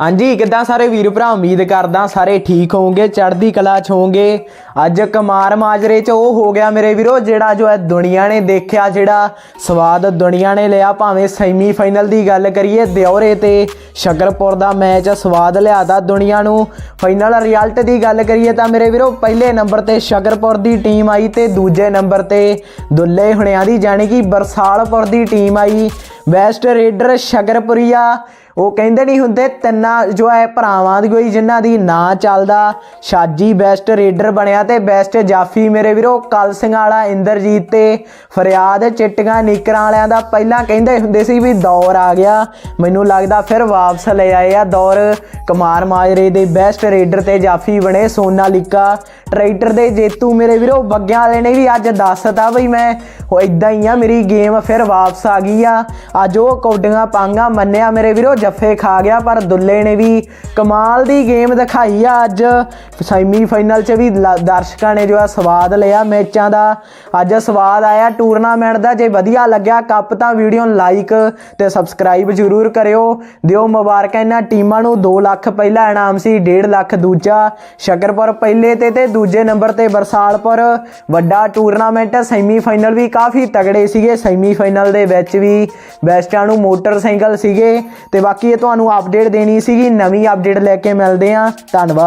ਹਾਂਜੀ, ਕਿੱਦਾਂ ਸਾਰੇ ਵੀਰ ਭਰਾ? ਉਮੀਦ ਕਰਦਾ ਸਾਰੇ ਠੀਕ ਹੋਵੋਗੇ, ਚੜ੍ਹਦੀ ਕਲਾ ਚ ਹੋਵੋਗੇ। ਅੱਜ ਕਮਾਰ ਮਾਜਰੇ ਚ ਉਹ ਹੋ ਗਿਆ ਮੇਰੇ ਵੀਰੋ, ਜਿਹੜਾ ਜੋ ਹੈ ਦੁਨੀਆ ਨੇ ਦੇਖਿਆ, ਜਿਹੜਾ ਸਵਾਦ ਦੁਨੀਆ ਨੇ ਲਿਆ। ਭਾਵੇਂ ਸੈਮੀ ਫਾਈਨਲ ਦੀ ਗੱਲ ਕਰੀਏ ਦਿਉਰੇ ਤੇ ਸ਼ਕਰਪੁਰ ਦਾ ਮੈਚ ਸਵਾਦ ਲਿਆਦਾ ਦੁਨੀਆ ਨੂੰ। ਫਾਈਨਲ ਰਿਜ਼ਲਟ ਦੀ ਗੱਲ ਕਰੀਏ ਤਾਂ ਮੇਰੇ ਵੀਰੋ, ਪਹਿਲੇ ਨੰਬਰ ਤੇ ਸ਼ਕਰਪੁਰ ਦੀ ਟੀਮ ਆਈ ਤੇ ਦੂਜੇ ਨੰਬਰ ਤੇ ਦੁੱਲੇ ਹੁਣਿਆਂ ਦੀ, ਜਾਣੀ ਕਿ ਬਰਸਾਲਪੁਰ ਦੀ ਟੀਮ ਆਈ। ਵੈਸਟ ਰੇਡਰ ਸ਼ਕਰਪੁਰੀਆ ਉਹ ਕਹਿੰਦੇ ਨਹੀਂ ਹੁੰਦੇ, ਤਿੰਨਾਂ ਜੋ ਹੈ ਭਰਾਵਾਂ ਦੀ ਕੋਈ ਜਿਨ੍ਹਾਂ ਦੀ ਨਾਂ ਚੱਲਦਾ, ਸ਼ਾਜੀ ਬੈਸਟ ਰੇਡਰ ਬਣਿਆ ਤੇ ਬੈਸਟ ਜਾਫੀ ਮੇਰੇ ਵੀਰੋ, ਕਲ ਸਿੰਘ ਵਾਲਾ, ਇੰਦਰਜੀਤ ਤੇ ਫਰਿਆਦ ਚਿੱਟੀਆਂ ਨੀਕਰਾਂ ਵਾਲਿਆਂ ਦਾ ਪਹਿਲਾਂ ਕਹਿੰਦੇ ਹੁੰਦੇ ਸੀ ਵੀ ਦੌਰ ਆ ਗਿਆ। ਮੈਨੂੰ ਲੱਗਦਾ ਫਿਰ ਵਾਪਸ ਲੈ ਆਏ ਆ ਦੌਰ। ਕੁਮਾਰ ਮਾਜਰੇ ਦੇ ਬੈਸਟ ਰੇਡਰ ਤੇ ਜਾਫੀ ਬਣੇ ਸੋਨਾਲੀਕਾ। ਟਰੈਕਟਰ ਦੇ ਜੇਤੂ ਮੇਰੇ ਵੀਰੋ, ਬੱਗਿਆਂ ਵਾਲੇ ਨੇ ਵੀ ਅੱਜ ਦੱਸਤਾ ਬਈ ਮੈਂ ਉਹ ਇਦਾਂ ਹੀ ਆ, ਮੇਰੀ ਗੇਮ ਫਿਰ ਵਾਪਸ ਆ ਗਈ ਆ। ਅੱਜ ਉਹ ਕੌਡੀਆਂ ਪਾਂਗਾ ਮੰਨਿਆ ਮੇਰੇ ਵੀਰੋ, ਜੱਫੇ ਖਾ ਗਿਆ, ਪਰ ਦੁੱਲੇ ਨੇ ਵੀ ਕਮਾਲ ਦੀ ਗੇਮ ਦਿਖਾਈ ਆ ਅੱਜ। ਸੈਮੀ ਫਾਈਨਲ 'ਚ ਵੀ ਲ- ਦਰਸ਼ਕਾਂ ਨੇ ਜੋ ਆ ਸਵਾਦ ਲਿਆ ਮੈਚਾਂ ਦਾ। ਅੱਜ ਸਵਾਦ ਆਇਆ ਟੂਰਨਾਮੈਂਟ ਦਾ, ਜੇ ਵਧੀਆ ਲੱਗਿਆ ਕੱਪ ਤਾਂ ਵੀਡੀਓ ਨੂੰ ਲਾਈਕ ਤੇ ਸਬਸਕ੍ਰਾਈਬ ਜ਼ਰੂਰ ਕਰਿਓ। ਦਿਓ ਮੁਬਾਰਕਾਂ ਇਹਨਾਂ ਟੀਮਾਂ ਨੂੰ 2 ਲੱਖ ਪਹਿਲਾ ਇਨਾਮ ਸੀ 1.5 ਲੱਖ ਦੂਜਾ। ਸ਼ਕਰਪੁਰ ਪਹਿਲੇ ਤੇ ਤੇ ਦੂਜੇ ਨੰਬਰ ਤੇ ਬਰਸਾਲਪੁਰ, ਵੱਡਾ ਟੂਰਨਾਮੈਂਟ ਸੈਮੀ ਫਾਈਨਲ ਵੀ ਕਾਫੀ ਤਗੜੇ ਸੀਗੇ। ਸੈਮੀ ਫਾਈਨਲ ਦੇ ਵਿੱਚ ਵੀ ਬੈਸਟਾਂ ਨੂੰ ਮੋਟਰਸਾਈਕਲ ਸੀਗੇ ਤੇ ਬਾਕੀ ਇਹ ਤੁਹਾਨੂੰ ਅਪਡੇਟ ਦੇਣੀ ਸੀਗੀ। ਨਵੀਂ ਅਪਡੇਟ ਲੈ ਕੇ ਮਿਲਦੇ ਆ ਧੰਨਵਾਦ।